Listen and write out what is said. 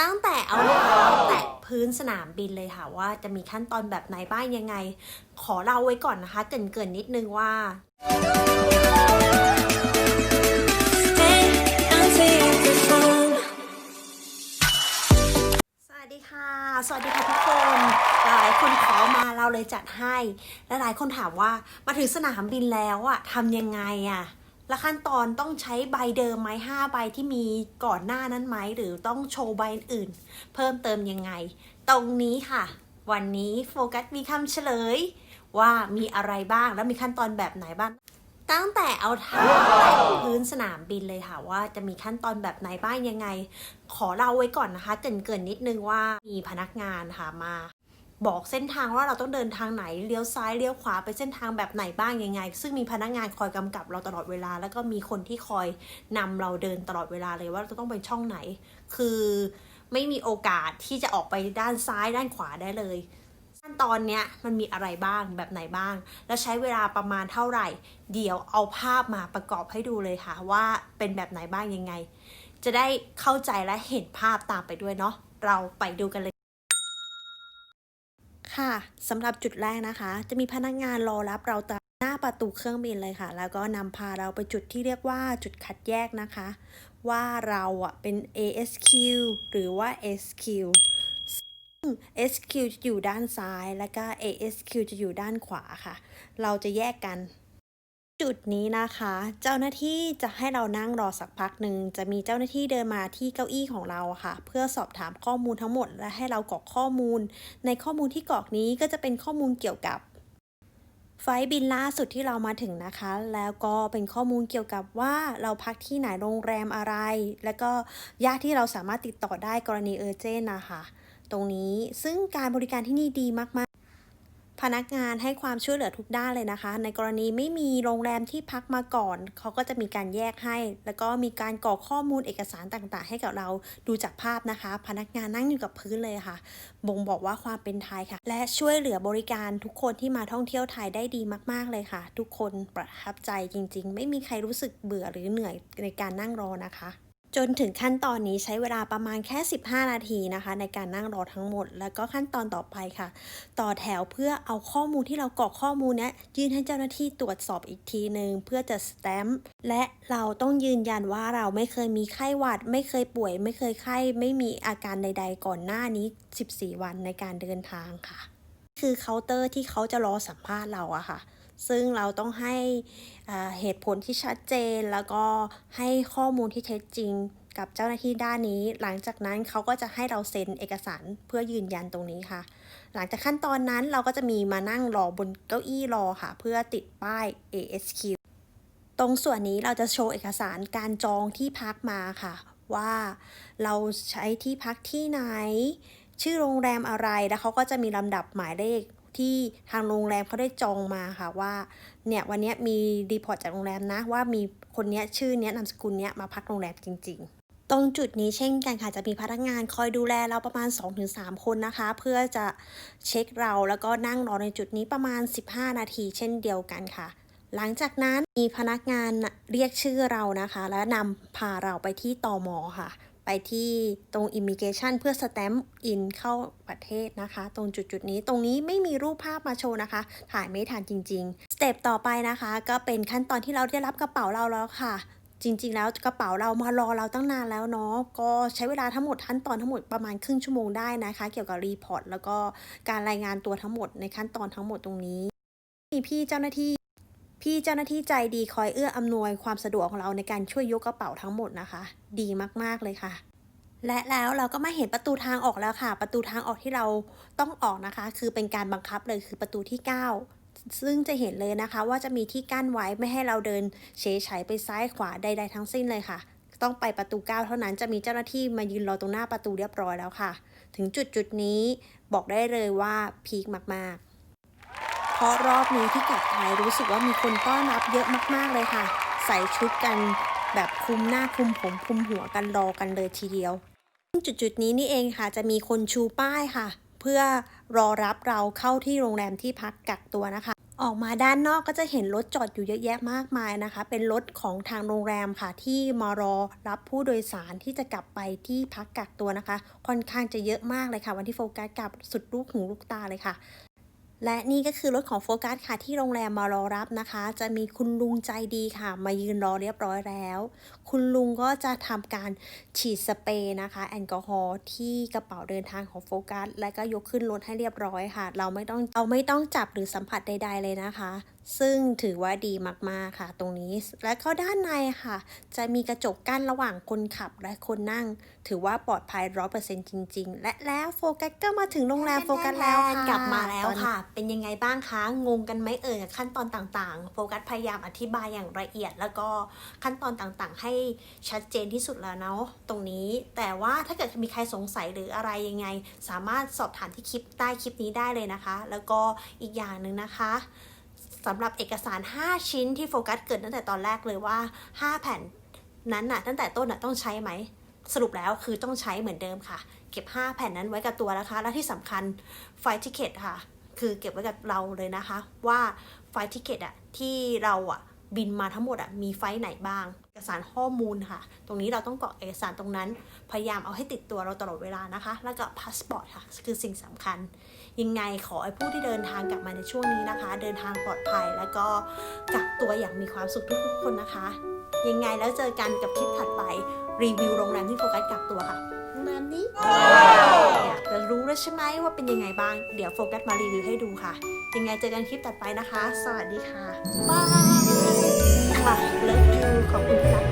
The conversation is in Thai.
ตั้งแต่เอาเท้าแตะพื้นสนามบินเลยค่ะ ว่าจะมีขั้นตอนแบบไหนบ้างยังไง ขอเล่าไว้ก่อนนะคะ เกินๆนิดนึงว่าสวัสดีค่ะ สวัสดีค่ะทุกคน หลายคนขอมาเราเลยจัดให้ และหลายคนถามว่ามาถึงสนามบินแล้วอะทำยังไงอะ และขั้นตอนต้องใช้ใบเดิมไหมห้าใบที่มีก่อนหน้านั้นไหม หรือต้องโชว์ใบอื่น เพิ่มเติมยังไง ตรงนี้ค่ะ วันนี้โฟกัสมีคำเฉลย ว่ามีอะไรบ้างแล้วมีขั้นตอนแบบไหนบ้าง ตั้งแต่เอาเท้าแตะพื้นสนามบินเลยค่ะ ว่าจะมีขั้นตอนแบบไหนบ้างยังไง ขอเล่าไว้ก่อนนะคะเกรินนิดนึงว่ามีพนักงานค่ะมา บอกเส้นทางว่าเราต้องเดินทางไหนเลี้ยวซ้ายเลี้ยวขวาไปเส้นทางแบบไหนบ้างยังไง ซึ่งมีพนักงานคอยกำกับเราตลอดเวลา แล้วก็มีคนที่คอยนำเราเดินตลอดเวลาเลยว่าเราต้องไปช่องไหน คือไม่มีโอกาสที่จะออกไปด้านซ้ายด้านขวาได้เลยขั้นตอนเนี้ยมันมีอะไรบ้างแบบไหนบ้าง แล้วใช้เวลาประมาณเท่าไหร่ เดี๋ยวเอาภาพมาประกอบให้ดูเลยค่ะว่าเป็นแบบไหนบ้างยังไง จะได้เข้าใจและเห็นภาพตามไปด้วยเนาะเราไปดูกันเลย ค่ะสำหรับจุดแรกนะคะ จะมีพนักงานรอรับเราตามหน้าประตูเครื่องบินเลยค่ะ แล้วก็นำพาเราไปจุดที่เรียกว่าจุดคัดแยกนะคะ ว่าเราอะเป็น ASQ หรือว่า SQ ซึ่ง SQ จะอยู่ด้านซ้าย แล้วก็ ASQ จะอยู่ด้านขวาค่ะ เราจะแยกกัน จุดนี้นะคะ เจ้าหน้าที่จะให้เรานั่งรอสักพักหนึ่งจะมีเจ้าหน้าที่เดินมาที่เก้าอี้ของเราค่ะ เพื่อสอบถามข้อมูลทั้งหมด และให้เรากรอกข้อมูล ในข้อมูลที่กรอกนี้ก็จะเป็นข้อมูลเกี่ยวกับไฟบินล่าสุดที่เรามาถึงนะคะ แล้วก็เป็นข้อมูลเกี่ยวกับว่าเราพักที่ไหนโรงแรมอะไร แล้วก็ญาติที่เราสามารถติดต่อได้กรณีเออร์เจนนะคะ ตรงนี้ซึ่งการบริการที่นี่ดีมากๆ พนักงานให้ความช่วยเหลือทุกด้านเลยนะคะ ในกรณีไม่มีโรงแรมที่พักมาก่อน เขาก็จะมีการแยกให้ แล้วก็มีการกรอกข้อมูลเอกสารต่างๆ ให้กับเราดูจากภาพนะคะ พนักงานนั่งอยู่กับพื้นเลยค่ะ บ่งบอกว่าความเป็นไทยค่ะ และช่วยเหลือบริการทุกคนที่มาท่องเที่ยวไทยได้ดีมาก ๆเลยค่ะ ทุกคนประทับใจจริง ๆ ไม่มีใครรู้สึกเบื่อหรือเหนื่อยในการนั่งรอนะคะ จนถึงขั้นตอนนี้ใช้เวลาประมาณแค่ 15 นาทีนะคะ ในการนั่งรอทั้งหมด แล้วก็ขั้นตอนต่อไปค่ะ ต่อแถวเพื่อเอาข้อมูลที่เรากรอกข้อมูลนี้ยยื่นให้เจ้าหน้าที่ตรวจสอบอีกทีหนึ่งเพื่อจะสแตมป์และเราต้องยืนยันว่าเราไม่เคยมีไข้หวัด ไม่เคยป่วย ไม่เคยไข้ ไม่มีอาการใด ๆ ก่อนหน้านี้ 14 วันในการเดินทางค่ะ คือเคาน์เตอร์ที่เขาจะรอสัมภาษณ์เราอะค่ะ ซึ่งเราต้องให้เหตุผลที่ชัดเจน แล้วก็ให้ข้อมูลที่เท็จจริงกับเจ้าหน้าที่ด้านนี้ หลังจากนั้นเขาก็จะให้เราเซ็นเอกสารเพื่อยืนยันตรงนี้ค่ะ หลังจากขั้นตอนนั้นเราก็จะมีมานั่งรอบนเก้าอี้รอค่ะ เพื่อติดป้าย ASQ ตรงส่วนนี้เราจะโชว์เอกสารการจองที่พักมาค่ะ ว่าเราใช้ที่พักที่ไหน ชื่อโรงแรมอะไรแล้วเขาก็จะมีลำดับหมายเลข ที่ทางโรงแรมเขาได้จองมาค่ะว่าเนี่ยวันนี้มีรีพอร์ตจากโรงแรมนะว่ามีคนนี้ชื่อนี้นามสกุลนี้มาพักโรงแรมจริง ๆตรงจุดนี้เช่นกันค่ะจะมีพนักงานคอยดูแลเราประมาณ 2-3 คนนะคะ เพื่อจะเช็คเราแล้วก็นั่งรอในจุดนี้ประมาณ 15 นาทีเช่นเดียวกันค่ะ หลังจากนั้นมีพนักงานเรียกชื่อเรานะคะ และนำพาเราไปที่ตอมอค่ะ ไปที่ตรง Immigration เพื่อสแตมป์อินเข้าประเทศนะคะ ตรงจุดจุดๆนี้ตรงนี้ไม่มีรูปภาพมาโชว์นะคะ ถ่ายไม่ทันจริงๆ สเต็ปต่อไปนะคะ ก็เป็นขั้นตอนที่เราได้รับกระเป๋าเราแล้วค่ะ จริงๆ แล้วกระเป๋าเรามารอเราตั้งนานแล้วเนาะก็ใช้เวลาทั้งหมดขั้นตอนทั้งหมดประมาณครึ่งชั่วโมงได้นะคะ เกี่ยวกับรีพอร์ตแล้วก็การรายงานตัวทั้งหมดในขั้นตอนทั้งหมดตรงนี้มีพี่เจ้าหน้าที่ พี่เจ้าหน้าที่ใจดีคอยเอื้ออำนวยความสะดวกของเราในการช่วยยกกระเป๋าทั้งหมดนะคะ ดีมากๆเลยค่ะ และแล้วเราก็มาเห็นประตูทางออกแล้วค่ะ ประตูทางออกที่เราต้องออกนะคะ คือเป็นการบังคับเลยคือประตูที่ 9ซึ่งจะเห็นเลยนะคะว่าจะมีที่กั้นไว้ไม่ให้เราเดินเฉยๆไปซ้ายขวาใดๆทั้งสิ้นเลยค่ะ ต้องไปประตู 9 เท่านั้นจะมีเจ้าหน้าที่มายืนรอตรงหน้าประตูเรียบร้อยแล้วค่ะ ถึงจุดจุดนี้บอกได้เลยว่าพีคมากๆ ราะรอบนี้ที่กลับไทยรู้สึกว่ามีคนต้อนรับเยอะมากๆเลยค่ะ ใส่ชุดกันแบบคุมหน้าคุมผมคุมหัวกันรอกันเลยทีเดียวจุดจุดๆนี้นี่เองค่ะ จะมีคนชูป้ายค่ะ เพื่อรอรับเราเข้าที่โรงแรมที่พักกักตัวนะคะ ออกมาด้านนอกก็จะเห็นรถจอดอยู่เยอะแยะมากมายนะคะ เป็นรถของทางโรงแรมค่ะ ที่มารอรับผู้โดยสารที่จะกลับไปที่พักกักตัวนะคะ ค่อนข้างจะเยอะมากเลยค่ะ วันที่โฟกัสกลับสุดลูกหูลูกตาเลยค่ะ และนี่ก็คือรถของโฟกัสค่ะที่โรงแรมมารอรับนะคะ จะมีคุณลุงใจดีค่ะ มายืนรอเรียบร้อยแล้ว คุณลุงก็จะทำการฉีดสเปรย์นะคะ แอลกอฮอล์ที่กระเป๋าเดินทางของโฟกัส และก็ยกขึ้นรถให้เรียบร้อยค่ะ เราไม่ต้องเราไม่ต้องจับหรือสัมผัสใด ๆ เลยนะคะ ซึ่งถือว่าดีมากๆค่ะตรงนี้ และก็ด้านในค่ะ จะมีกระจกกั้นระหว่างคนขับและคนนั่ง ถือว่าปลอดภัยร้อยเปอร์เซ็นต์จริง ๆ และแล้วโฟกัสก็มาถึงโรงแรมโฟกัสแล้วค่ะกลับมาแล้วค่ะ เป็นยังไงบ้างคะงงกันไหมเอ่ยกับขั้นตอนต่างๆ โฟกัสพยายามอธิบายอย่างละเอียด แล้วก็ขั้นตอนต่างๆ ให้ชัดเจนที่สุดแล้วเนาะตรงนี้ แต่ว่าถ้าเกิดมีใครสงสัยหรืออะไรยังไง สามารถสอบถามที่คลิปใต้คลิปนี้ได้เลยนะคะ แล้วก็อีกอย่างหนึ่งนะคะ สำหรับเอกสาร 5 ชิ้นที่โฟกัสเกิดตั้งแต่ตอนแรกเลยว่า 5 แผ่นนั้นน่ะตั้งแต่ต้นน่ะต้องใช้ไหม สรุปแล้วคือต้องใช้เหมือนเดิมค่ะ เก็บ 5 แผ่นนั้นไว้กับตัวนะคะ และที่สำคัญไฟล์ทิเกตค่ะ คือเก็บไว้กับเราเลยนะคะ ว่าไฟล์ทิเกตอะที่เราอะบินมาทั้งหมดอะมีไฟล์ไหนบ้าง สารข้อมูลค่ะ ตรงนี้เราต้องกรอกเอกสารตรงนั้น พยายามเอาให้ติดตัวเราตลอดเวลานะคะ แล้วก็พาสปอร์ตค่ะ คือสิ่งสำคัญ ยังไงขอให้ผู้ที่เดินทางกลับมาในช่วงนี้นะคะ เดินทางปลอดภัย แล้วก็กักตัวอย่างมีความสุขทุกๆคนนะคะ ยังไงแล้วเจอกันกับคลิปถัดไปรีวิวโรงแรมที่โฟกัสกักตัวค่ะโรงแรมนี้อยากจะรู้แล้วใช่ไหมว่าเป็นยังไงบ้าง เดี๋ยวโฟกัสมารีวิวให้ดูค่ะ ยังไงเจอกันคลิปถัดไปนะคะ สวัสดีค่ะบาย ค่ะ เลิฟยูขอบคุณที่รัก